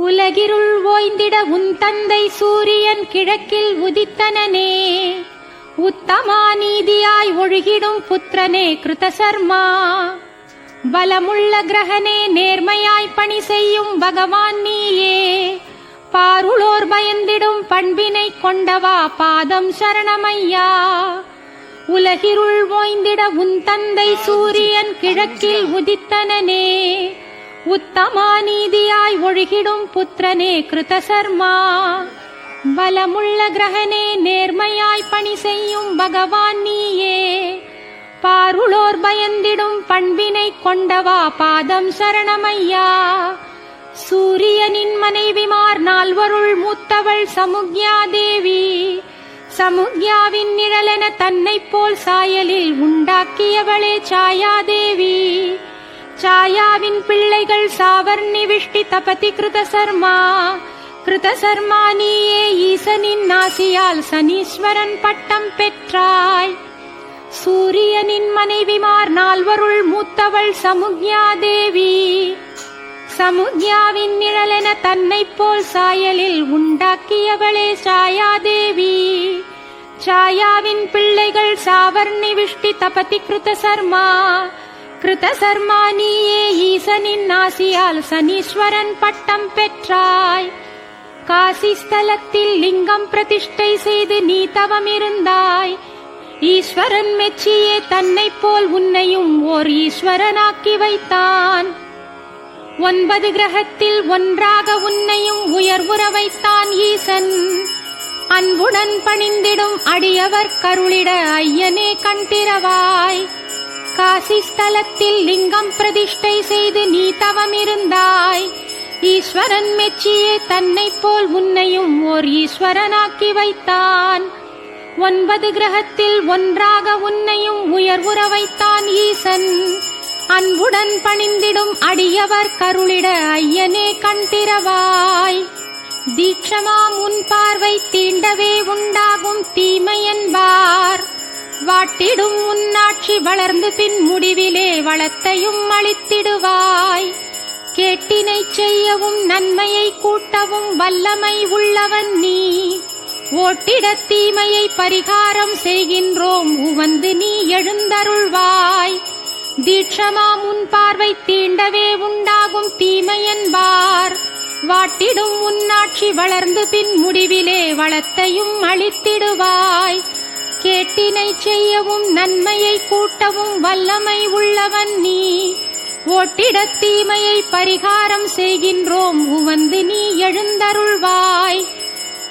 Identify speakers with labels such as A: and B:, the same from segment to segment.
A: உலகிருள் ஓய்ந்திட உன் தந்தை சூரியன் கிழக்கில் உதித்தனனே. உத்தமா நீதியாய் ஒழுகிடும் புத்திரனே கிருதசர்மா பலமுள்ள கிரகனே நேர்மையாய் பணி செய்யும் பகவான் நீயே. பாருளோர் பயந்திடும் பண்பினை கொண்டவா பாதம் சரணமையா. உலகிருள் ஓய்ந்திட உன் தந்தை சூரியன் கிழக்கில் உதித்தனனே. உத்தமா நீதியாய் ஒழுகிடும் புத்திரனே கிருதசர்மா பலமுள்ள கிரகனே நேர்மையாய் பணி செய்யும் பகவான் நீயே. பாருளோர் பயந்திடும் பண்பினை கொண்டவா பாதம் சரணமையா. சூரியனின் மனைவிமார் நால்வருள் மூத்தவள் சமுக்யா தேவி. சமுக்யாவின் நிழலென தன்னை போல் சாயலில் உண்டாக்கியவளே சாயாதேவி சாயாவின் பிள்ளைகள் சாவர்ணி விஷ்டி தபதி கிருதசர்மா. கிருதசர்மா நீயே ஈசனின் நாசியால் சனீஸ்வரன் பட்டம் பெற்றாய். சூரியனின் மனைவிமார் நால்வருள் மூத்தவள் சமுக்யா தேவி. சமுக்யாவின் நிழலென தன்னை போல் சாயலில் உண்டாக்கியவளே சாயாதேவி சாயாவின் பிள்ளைகள் சாவர்ணி விஷ்டி தபதி கிருத சர்மா கிருத சர்மானியே ஈசனின் நாசியால் சனீஸ்வரன் பட்டம் பெற்றாய். காசி ஸ்தலத்தில் லிங்கம் பிரதிஷ்டை செய்து நீ தவமிருந்தாய். ஈஸ்வரன் மெச்சியே தன்னை போல் உன்னையும் ஓர் ஈஸ்வரனாக்கி வைத்தான். ஒன்பது கிரகத்தில் ஒன்றாக உன்னையும் உயர்வுற வைத்தான் ஈசன். அன்புடன் பணிந்திடும் அடியவர் கருளிட ஐயனே கண்டிரவாய் காசி ஸ்தலத்தில் லிங்கம் பிரதிஷ்டை செய்து நீ தவமிருந்தாய். ஈஸ்வரன் மெச்சியே தன்னை போல் உன்னையும் ஓர் ஈஸ்வரனாக்கி வைத்தான். ஒன்பது கிரகத்தில் ஒன்றாக உன்னையும் உயர்வுற வைத்தான் ஈசன். அன்புடன் பணிந்திடும் அடியவர் கருளிட ஐயனே கண்டிரவாய் தீட்சமாம் உன் பார்வை தீண்டவே உண்டாகும் தீமை என்பார் வாட்டிடும் உன்னாட்சி வளர்ந்து பின் முடிவிலே வளத்தையும் அளித்திடுவாய். கேட்டினை செய்யவும் நன்மையை கூட்டவும் வல்லமை உள்ளவன் நீ. ஓட்டிட தீமையை பரிகாரம் செய்கின்றோம் உவந்து நீ எழுந்தருள்வாய். தீட்சமா முன் பார்வை தீண்டவே உண்டாகும் தீமை என்பார் வாட்டிடும் உன்னாட்சி வளர்ந்து பின் முடிவிலே வளத்தையும் அளித்திடுவாய். கேட்டினை செய்யவும் நன்மையை கூட்டவும் வல்லமை உள்ளவன் நீ. ஓட்டிட தீமையை பரிகாரம் செய்கின்றோம் உவந்து நீ எழுந்தருள்வாய்.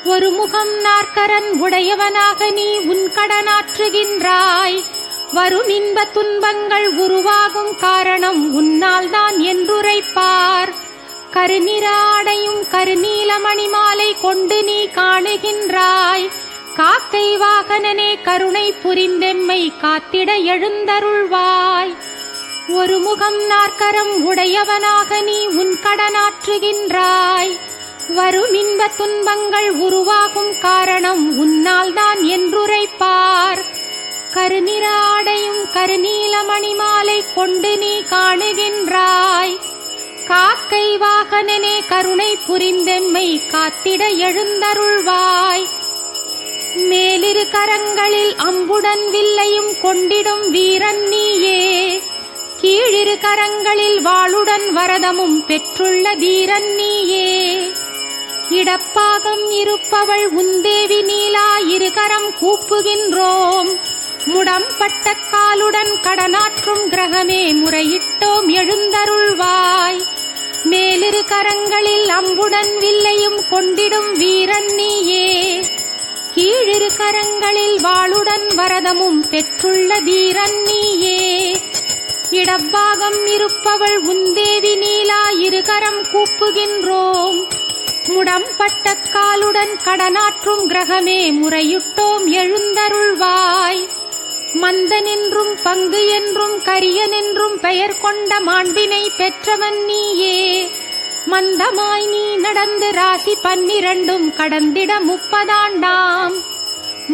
A: ஒரு முகம் நாற்கரன் உடையவனாக நீ உன் கடனாற்றுகின்றாய். வரும் இன்ப துன்பங்கள் உருவாகும் காரணம் உன்னால் தான் என்றுரைப்பார். கருநிறாடையும் கருநீலமணி மாலை கொண்டு நீ காணுகின்றாய். காக்கை வாகனனே கருணை புரிந்தெம்மை காத்திட எழுந்தருள்வாய். ஒரு முகம் நாற்கரம் உடையவனாக நீ உன் கடனாற்றுகின்றாய். வரும் இன்ப துன்பங்கள் உருவாகும் காரணம் உன்னால் தான் என்றுரைப்பார். கருநிராடையும் கருநீலமணி மாலை கொண்டு நீ காணுகின்றாய். காக்கை வாகனனே கருணை புரிந்தெம்மை காத்திட எழுந்தருள்வாய். மேலிரு கரங்களில் அம்புடன் வில்லையும் கொண்டிடும் வீரன் நீயே. கீழிரு கரங்களில் வாளுடன் வரதமும் பெற்றுள்ள தீரன் நீயே. இடப்பாகம் இருப்பவள் உந்தேவி நீலா இருகரம் கூப்புகின்றோம். முடம்பட்ட காலுடன் கடனாற்றும் கிரகமே முறையிட்டோம் எழுந்தருள்வாய். மேலிரு கரங்களில் அம்புடன் வில்லையும் கொண்டிடும் வீரன் நீயே. கீழிரு கரங்களில் வாளுடன் வரதமும் பெற்றுள்ள வீரன் நீயே. இடப்பாகம் இருப்பவள் உந்தேவி நீலா இருகரம் கூப்புகின்றோம். முடம்பட்ட காலுடன் கடனாற்றும் கிரகமே முறையிட்டோம் எழுந்தருள்வாய். மந்தனென்றும் பங்கு என்றும் கரியனென்றும் பெயர் கொண்ட மாண்பினை பெற்றவன் நீயே. மந்தமாய் நீ நடந்து ராசி பன்னிரண்டும் கடந்திட முப்பதாண்டாம்.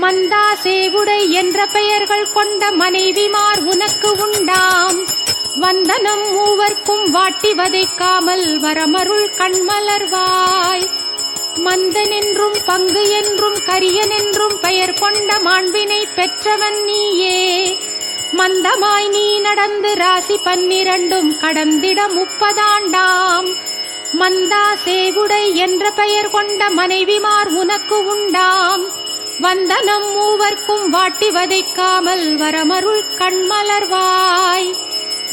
A: மந்தா சேவுடை என்ற பெயர்கள் கொண்ட மனைவிமார் உனக்கு உண்டாம். வந்தனம் மூவர்க்கும் வாட்டி வதைக்காமல் வரமருள் கண்மலர்வாய் மந்தனென்றும் பங்கு என்றும் கரியனென்றும் பெயர் கொண்ட மாண்பினை பெற்றவன் நீயே. மந்தமாய் நீ நடந்து ராசி பன்னிரண்டும் கடந்திட முப்பதாண்டாம். மந்தா சேவுடை என்ற பெயர் கொண்ட மனைவிமார் உனக்கு உண்டாம். வந்தனம் மூவர்க்கும் வாட்டி வதைக்காமல் வரமருள் கண்மலர்வாய்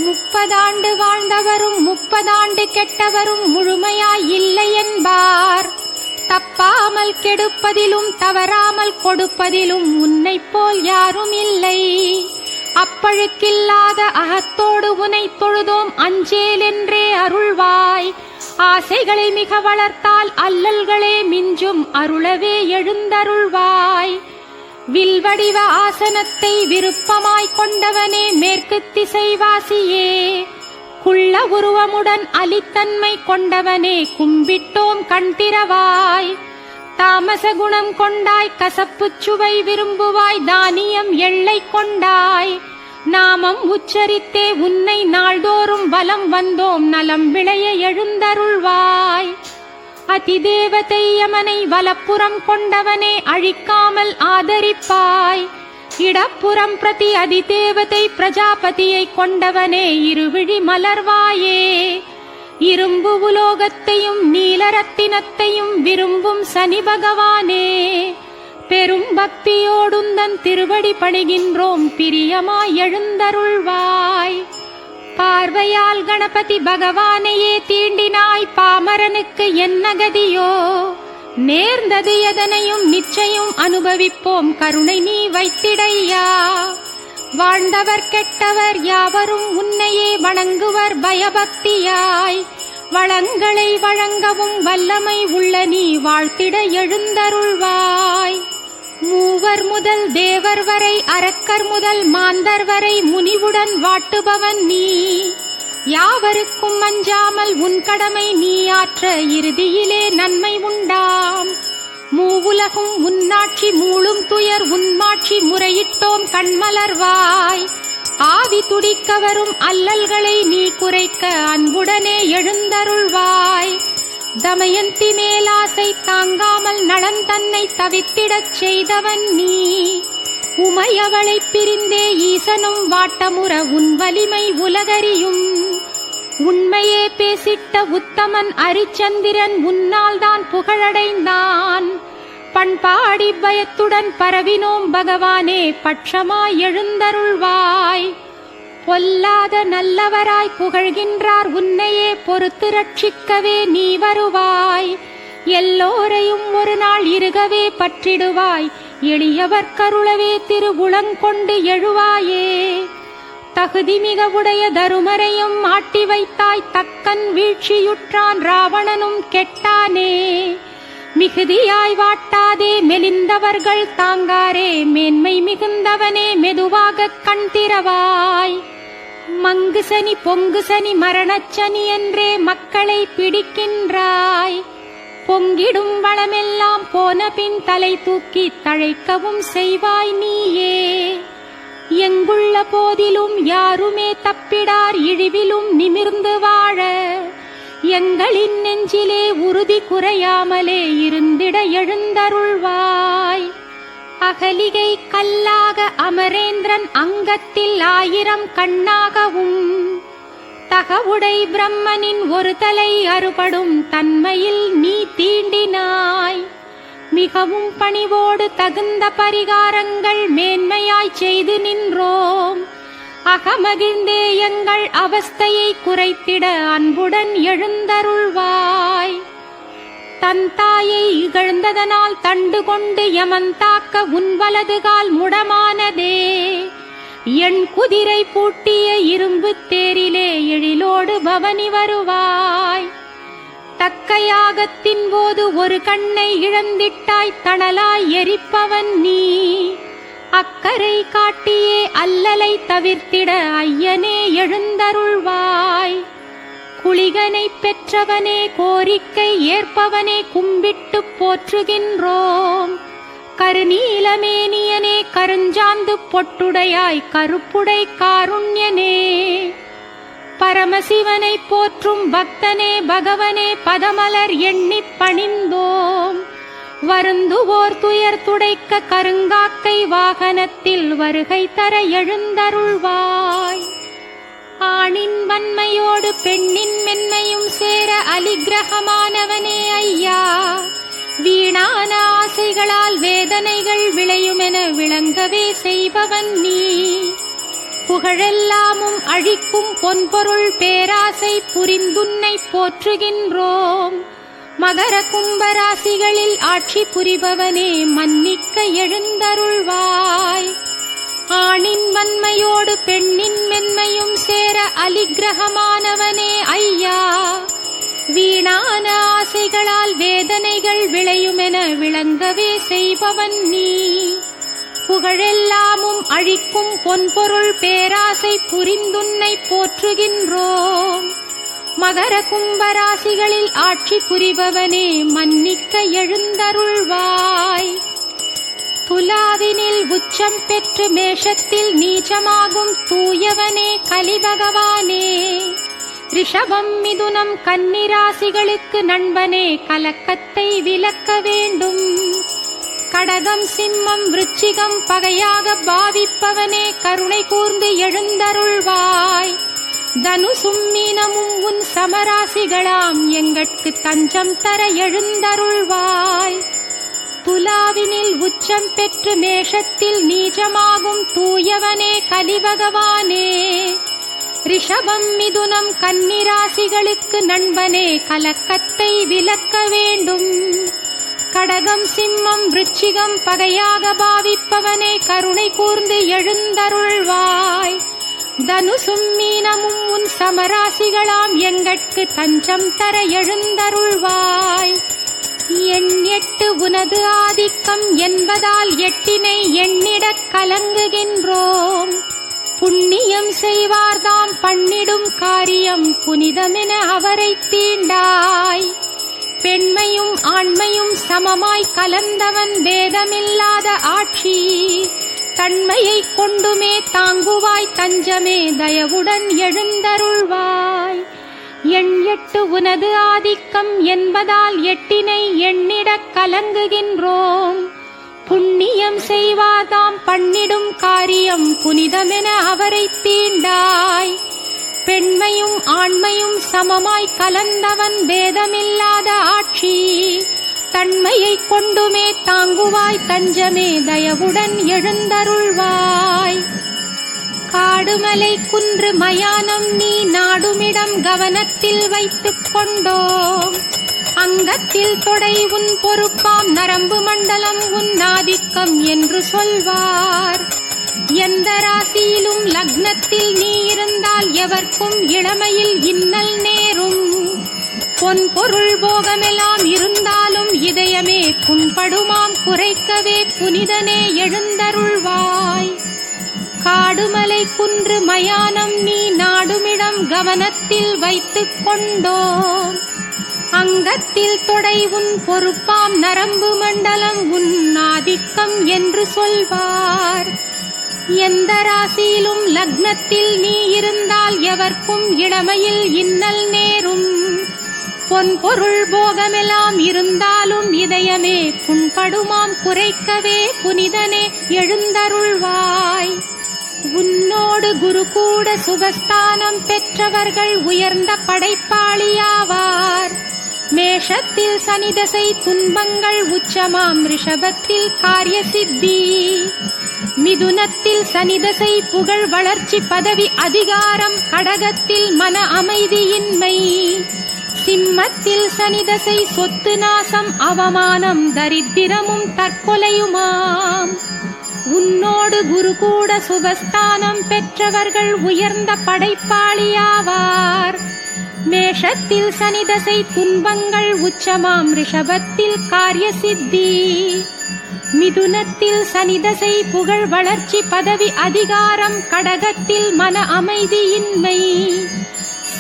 A: முப்பதாண்டு வாழ்ந்தவரும் முப்பதாண்டு கெட்டவரும் முழுமையாய் இல்லை என்பார். தப்பாமல் கெடுப்பதிலும் தவறாமல் கொடுப்பதிலும் உன்னை போல் யாரும் இல்லை. அப்பழுக்கில்லாத அகத்தோடு உனை தொழுதோம் அஞ்சேல் என்றே அருள்வாய். ஆசைகளை மிக வளர்த்தால் அல்லல்களே மிஞ்சும் அருளவே எழுந்தருள்வாய். வில்வடிவ ஆசனத்தை விருப்பமாய் கொண்டவனே மேற்கு திசைவாசியே. குள்ள உருவமுடன் அலித்தன்மை கொண்டவனே கும்பிட்டோம் கண்டிரவாய் தாமச குணம் கொண்டாய் கசப்புச் சுவை விரும்புவாய் தானியம் எல்லை கொண்டாய். நாமம் உச்சரித்தே உன்னை நாள்தோறும் வலம் வந்தோம் நலம் விளைய எழுந்தருள்வாய். அதிதேவதை யமனை வலப்புறம் கொண்டவனே அழிக்காமல் ஆதரிப்பாய். இடப்புறம் பிரதி அதிதேவதை பிரஜாபதியை கொண்டவனே இருவிழி மலர்வாயே. இரும்பு உலோகத்தையும் நீலரத்தினத்தையும் விரும்பும் சனி பகவானே. பெரும் பக்தியோடுந்தன் திருவடி பணிகின்றோம் பிரியமாய் எழுந்தருள்வாய். பார்வையால் கணபதி பகவானையே தீண்டினாய் பாமரனுக்கு என்ன கதியோ நேர்ந்தது எதனையும் நிச்சயம் அனுபவிப்போம் கருணை நீ வைத்திடையா. வாழ்ந்தவர் கெட்டவர் யாவரும் உன்னையே வணங்குவர் பயபக்தியாய். வளங்களை வழங்கவும் வல்லமை உள்ள நீ வாழ்த்திட எழுந்தருள்வாய். மூவர் முதல் தேவர் வரை அரக்கர் முதல் மாந்தர் வரை முனிவுடன் வாட்டுபவன் நீ. யாவருக்கும் அஞ்சாமல் உன் கடமை நீ ஆற்ற இறுதியிலே நன்மை உண்டாம். மூவுலகும் உன்னாட்சி மூளும் துயர் உன்மாட்சி முறையிட்டோம் கண்மலர்வாய். ஆவி துடிக்க வரும் அல்லல்களை நீ குறைக்க அன்புடனே எழுந்தருள்வாய். தமயந்தி மேலாசை தாங்காமல் நலம் தன்னை தவித்திடச் செய்தவன் நீ. உமையவளை பிரிந்தே ஈசனும் வாட்டமுற உன் வலிமை உலகறியும். உண்மையே பேசிட்ட உத்தமன் அரிச்சந்திரன் உன்னால் தான் புகழடைந்தான். பண்பாடி பயத்துடன் பரவினோம் பகவானே பட்சமாய் எழுந்தருள்வாய். பொல்லாத நல்லவராய் புகழ்கின்றார் உன்னையே பொறுத்து ரட்சிக்கவே நீ வருவாய். எல்லோரையும் ஒரு நாள் இருகவே பற்றிடுவாய். எளியவர் கருளவே திருவுளங்கொண்டு எழுவாயே. தகுதி மிக உடைய தருமரையும் மாட்டி வைத்தாய் தக்கன் வீழ்ச்சியுற்றான் ராவணனும் கெட்டானே. மிகுதியாய் வாட்டாதே மெலிந்தவர்கள் தாங்காரே மேன்மை மிகுந்தவனே மெதுவாக கண் திறவாய். மங்கு சனி பொங்கு சனி மரணச்சனி என்றே மக்களை பிடிக்கின்றாய். பொங்கிடும் வளமெல்லாம் போன பின் தலை தூக்கி தழைக்கவும் செய்வாய் நீயே. எங்குள்ள போதிலும் யாருமே தப்பிடார் இழிவிலும் நிமிர்ந்து வாழ. எங்களின் நெஞ்சிலே உறுதி குறையாமலே இருந்திட எழுந்தருள்வாய். அகலிகை கல்லாக அமரேந்திரன் அங்கத்தில் ஆயிரம் கண்ணாகவும் தகவுடை பிரம்மனின் ஒரு தலை அறுபடும் தன்மையில் நீ தீண்டினாய். மிகவும் பணிவோடு தகுந்த பரிகாரங்கள் மேன்மையாய் செய்து நின்றோம். அகமகிழ்ந்தே எங்கள் அவஸ்தையை குறைத்திட அன்புடன் எழுந்தருள்வாய். தன் தாயை இகழ்ந்ததனால் தண்டு கொண்டு யமந்தாக்க உன் வலதுகால் முடமானதே. என் குதிரை பூட்டிய இரும்பு தேரிலே எழிலோடு பவனி வருவாய். தக்கையாகத்தின் போது ஒரு கண்ணை இழந்திட்டாய் தணலாய் எரிப்பவன் நீ. அக்கரை காட்டியே அல்லலை தவிர்த்திட ஐயனே எழுந்தருள்வாய். குளிகனை பெற்றவனே கோரிக்கை ஏற்பவனே கும்பிட்டு போற்றுகின்றோம். கருணீலமேனியனே கருஞ்சாந்துப் பொட்டுடையாய் கருப்புடை காருண்யனே. பரமசிவனை போற்றும் பக்தனே பகவனே பதமலர் எண்ணிப் பணிந்தோம். வருந்துவோர் துயர் துடைக்க கருங்காக்கை வாகனத்தில் வருகை தர எழுந்தருள்வாய். ஆணின் வன்மையோடு பெண்ணின் மென்மையும் சேர அலிகிரகமானவனே ஐயா. வீணான ஆசைகளால் வேதனைகள் விளையுமென விளங்கவே செய்பவன் நீ. புகழெல்லாமும் அழிக்கும் பொன்பொருள் பேராசை புரிந்துன்னை போற்றுகின்றோம். மகர கும்பராசிகளில் ஆட்சி புரிபவனே மன்னிக்க எழுந்தருள்வாய். ஆணின் வன்மையோடு பெண்ணின் மென்மையும் சேர அலிகிரகமானவனே ஐயா. வீணான ஆசைகளால் வேதனைகள் விளையுமென விளங்கவே செய்பவன் நீ. புகழெல்லாமும் அழிக்கும் பொன்பொருள் பேராசை புரிந்துன்னை போற்றுகின்றோம். மகர கும்பராசிகளில் ஆட்சி புரிபவனே மன்னிக்க எழுந்தருள்வாய். துலாவினில் உச்சம் பெற்று மேஷத்தில் நீச்சமாகும் தூயவனே கலிபகவானே. ரிஷபம் மிதுனம் கன்னிராசிகளுக்கு நண்பனே கலக்கத்தை விலக்க வேண்டும். கடகம் சிம்மம் விருச்சிகம் பகையாக பாவிப்பவனே கருணை கூர்ந்து எழுந்தருள்வாய். தனுசும் மீனமும் உன் சமராசிகளாம் எங்கட்கு தஞ்சம் தர எழுந்தருள்வாய். துலாவினில் உச்சம் பெற்று மேஷத்தில் நீச்சமாகும் தூயவனே கலிபகவானே ரிஷபம் மிதுனம் கன்னிராசிகளுக்கு நண்பனே கலக்கத்தை விலக்க வேண்டும். கடகம் சிம்மம் விருச்சிகம் பகையாக பாவிப்பவனே கருணை கூர்ந்து எழுந்தருள்வாய். தனுசும் மீனமும் உன் சமராசிகளாம் எங்கட்கு தஞ்சம் தர எழுந்தருள்வாய். எண் எட்டு உனது ஆதிக்கம் என்பதால் எட்டினை எண்ணிடக் கலங்குகின்றோம். புண்ணியம் செய்வார்தாம் பண்ணிடும் காரியம் புனிதமென அவரை தீண்டாய். பெண்மையும் ஆண்மையும் சமமாய் கலந்தவன் பேதமில்லாத ஆட்சி. தன்மையை கொண்டுமே தாங்குவாய் தஞ்சமே தயவுடன் எழுந்தருள்வாய். எண் எட்டு உனது ஆதிக்கம் என்பதால் எட்டினை எண்ணிடக் கலங்குகின்றோம். புண்ணியம் செய்வாதாம் பண்ணிடும் காரியம் புனிதமென அவரை தீண்டாய் பெண்மையும் ஆண்மையும் சமமாய் கலந்தவன் பேதமில்லாத ஆட்சி. தன்மையை கொண்டுமே தாங்குவாய் தஞ்சமே தயவுடன் எழுந்தருள்வாய். காடுமலை குன்று மயானம் நீ நாடுமிடம் கவனத்தில் வைத்துக் கொண்டோம். அங்கத்தில் தொடை உன் பொறுப்பாம் நரம்பு மண்டலம் உன் ஆதிக்கம் என்று சொல்வார். எந்த ராசியிலும் லக்னத்தில் நீ இருந்தால் எவர்க்கும் இளமையில் இன்னல் நேரும். பொன் பொருள் போகமெல்லாம் இருந்தாலும் இதயமே புண்படுமாம் குறைக்கவே புனிதனே எழுந்தருள்வாய். காடுமலை குன்று மயானம் நீ நாடுமிடம் கவனத்தில் வைத்துக் கொண்டோம். அங்கத்தில் தொடை உன் பொறுப்பாம் நரம்பு மண்டலம் உன் ஆதிக்கம் என்று சொல்வார். எந்த ராசியிலும் லக்னத்தில் நீ இருந்தால் எவர்க்கும் இளமையில் இன்னல் நேரும். பொன் பொருள் போகமெல்லாம் இருந்தாலும் இதயமே புண்படுமாம் குறைக்கவே புனிதனே எழுந்தருள்வாய். உன்னோடு குரு கூட சுகஸ்தானம் பெற்றவர்கள் உயர்ந்த படைப்பாளியாவார். மேஷத்தில் சனிதசை துன்பங்கள் உச்சமாம் ரிஷபத்தில் காரிய சித்தி மிதுனத்தில் சனிதசை புகழ் வளர்ச்சி பதவி அதிகாரம் கடகத்தில் மன அமைதியின்மை. சிம்மத்தில் சனிதசை சொத்து நாசம் அவமானம் தரித்திரமும் தற்கொலையுமாம். உன்னோடு குரு கூட சுபஸ்தானம் பெற்றவர்கள் உயர்ந்த படைப்பாளியாவார். மேஷத்தில் சனிதசை துன்பங்கள் உச்சமாம் ரிஷபத்தில் காரிய சித்தி. மிதுனத்தில் சனிதசை புகழ் வளர்ச்சி பதவி அதிகாரம் கடகத்தில் மன அமைதியின்மை.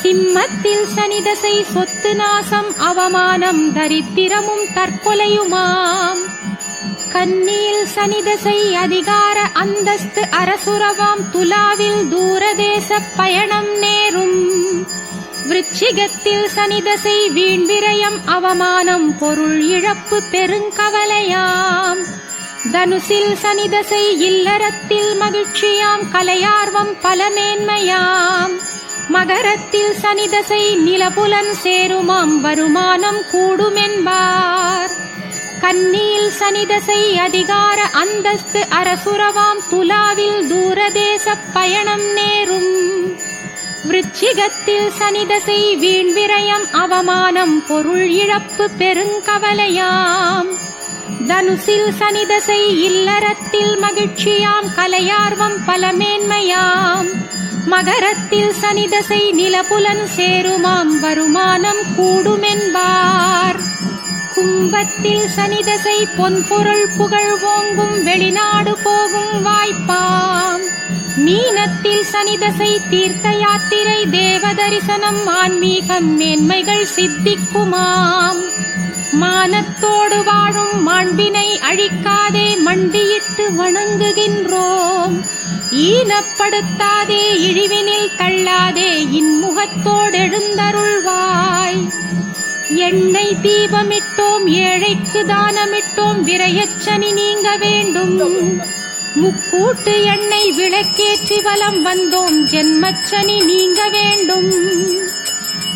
A: சிம்மத்தில் சனிதசை சொத்து நாசம் அவமானம் தரித்திரமும் தற்கொலையுமாம். கன்னியில் சனிதசை அதிகார அந்தஸ்து அரசுரவாம் துலாவில் தூரதேச பயணம் நேரும். விருச்சிகத்தில் சனிதசை வீண் விரயம் அவமானம் பொருள் இழப்பு பெருங்கவலையாம். தனுசில் சனிதசை இல்லறத்தில் மகிழ்ச்சியாம் கலையார்வம் பலமேன்மையாம். மகரத்தில் சனிதசை நிலபுலன் சேருமாம் வருமானம் கூடுமென்பார். கன்னியில் சனிதசை அதிகார அந்தஸ்து அரசுரவாம் துலாவில் தூரதேச பயணம் நேரும். விருச்சிகத்தில் சனிதசை வீண் விரயம் அவமானம் பொருள் இழப்பு பெருங்கவலையாம். தனுசில் சனிதசை இல்லறத்தில் மகிழ்ச்சியாம் கலையார்வம் பலமேன்மையாம். மகரத்தில் சனிதசை நிலபுலன் சேருமாம் வருமானம் கூடுமென்பார். கும்பத்தில் சனிதசை பொன்பொருள் புகழ் ஓங்கும் வெளிநாடு போகும் வாய்ப்பாம். மீனத்தில் சனிதசை தீர்த்த யாத்திரை தேவதரிசனம் ஆன்மீகம் மேன்மைகள் சித்திக்குமாம். மானத்தோடு வாழும் மாண்பினை அழிக்காதே மண்டியிட்டு வணங்குகின்றோம். ஈனப்படுத்தாதே இழிவினில் தள்ளாதே இன்முகத்தோடு எழுந்தருள்வாய். எண்ணெய் தீபமிட்டோம் ஏழைக்கு தானமிட்டோம் விரையச்சனி நீங்க வேண்டும். முக்கூட்டு எண்ணெய் விளக்கேற்றி வலம் வந்தோம் ஜென்மச்சனி நீங்க வேண்டும்.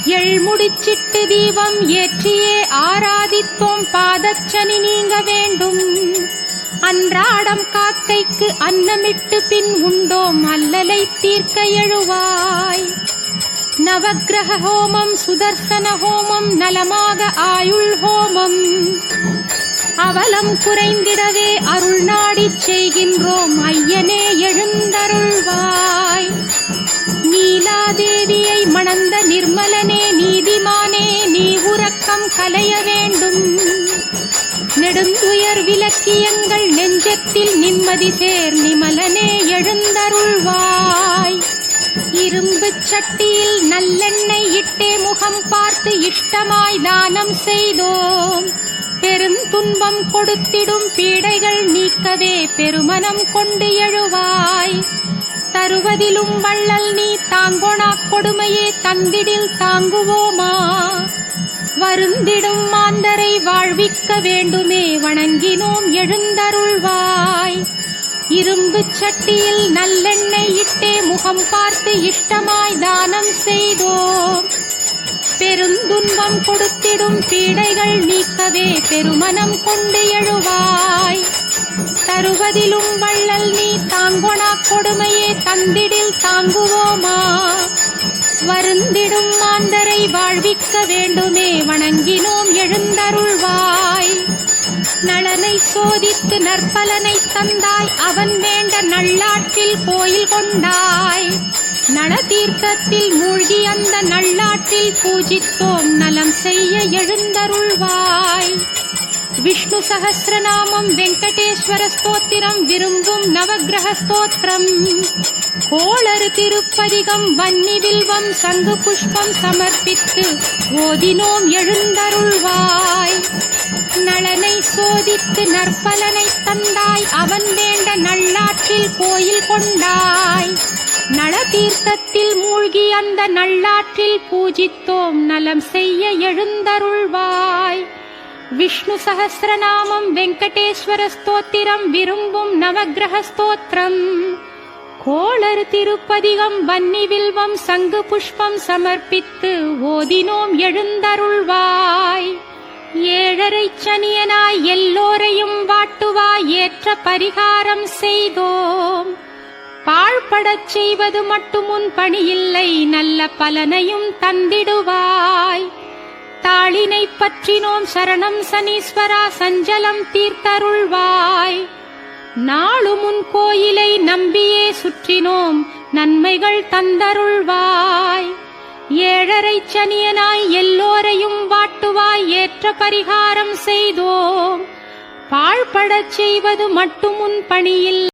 A: எள்முடிச்சிட்டு தீபம் ஏற்றியே ஆராதித்தோம் பாதச்சனி நீங்க வேண்டும். அன்றாடம் காக்கைக்கு அன்னமிட்டு பின் உண்டோம் அல்லலை தீர்க்க எழுவாய். நவக்கிரக ஹோமம் சுதர்சன ஹோமம் நலமாக ஆயுள் ஹோமம். அவலம் குறைந்திடவே அருள் நாடிச் செய்கின்றோம் ஐயனே எழுந்தருள்வாய். நீலாதேவியை மணந்த நிர்மலனே நீதிமானே நீ உறக்கம் கலைய வேண்டும். நெடுந்துயர் விலக்கியங்கள் நெஞ்சத்தில் நிம்மதி சேர் நிமலனே எழுந்தருள்வாய். இரும்பு சட்டியில் நல்லெண்ணெய் இட்டே முகம் பார்த்து இஷ்டமாய் தானம் செய்தோம். பெருந்துன்பம் கொடுத்திடும் பீடைகள் நீக்கவே பெருமனம் கொண்டு எழுவாய். தருவதிலும் வள்ளல் நீ தாங்கொணா கொடுமையே தந்திடில் தாங்குவோமா? வருந்திடும் மாந்தரை வாழ்விக்க வேண்டுமே வணங்கினோம் எழுந்தருள்வாய். இரும்பு சட்டியில் நல்லெண்ணெய் இட்டே முகம் பார்த்து இஷ்டமாய் தானம் செய்தோம். பெருந்துன்பம் கொடுத்திடும் பீடைகள் நீக்கவே பெருமனம் கொண்டு எழுவாய். தருவதிலும் வள்ளல் நீ தாங்கொணா கொடுமையே தந்திடில் தாங்குவோமா? வருந்திடும் மாந்தரை வாழ்விக்க வேண்டுமே வணங்கினோம் எழுந்தருள்வாய். நலனை சோதித்து நற்பலனை தந்தாய் அவன் வேண்ட நல்லாற்றில் கோயில் கொண்டாய். நலதீர்க்கத்தில் மூழ்கி அந்த நல்லாற்றில் பூஜித்தோம் நலம் செய்ய எழுந்தருள்வாய். விஷ்ணு சகசிரநாமம் வெங்கடேஸ்வர ஸ்தோத்திரம் விரும்பும் நவகிரக ஸ்தோத்திரம் கோளறு திருப்பதிகம் வன்னி வில்வம் சங்கு புஷ்பம் சமர்ப்பித்து ஓதினோம் எழுந்தருள்வாய்। நலனை சோதித்து நற்பலனை தந்தாய் அவன் வேண்ட நல்லாற்றில் கோயில் கொண்டாய்। நளதீர்த்தத்தில் மூழ்கி அந்த நல்லாற்றில் பூஜித்தோம் நலம் செய்ய எழுந்தருள்வாய்। விஷ்ணு சகசிரநாமம் வெங்கடேஸ்வர ஸ்தோத்திரம் விரும்பும் நவக்கிரக ஸ்தோத்திரம் திருப்பதிகம் வன்னி வில்வம் சங்கு புஷ்பம் சமர்ப்பித்து ஓதினோம் எழுந்தருள்வாய். ஏழரை சனியனாய் எல்லோரையும் வாட்டுவாய் ஏற்ற பரிகாரம் செய்தோம். பாழ்படச் செய்வது மட்டும் உன் பணியில்லை நல்ல பலனையும் தந்திடுவாய். பட்டாளினை பற்றினோம் சரணம் சனீஸ்வரா சஞ்சலம் தீர்த்தருள்வாய். நாளும் உன் கோயிலை நம்பியே சுற்றினோம் நன்மைகள் தந்தருள்வாய். ஏழரை சனியனாய் எல்லோரையும் வாட்டுவாய் ஏற்ற பரிகாரம் செய்தோம். பாழ்படச் செய்வது மட்டும் உன் பணியில்.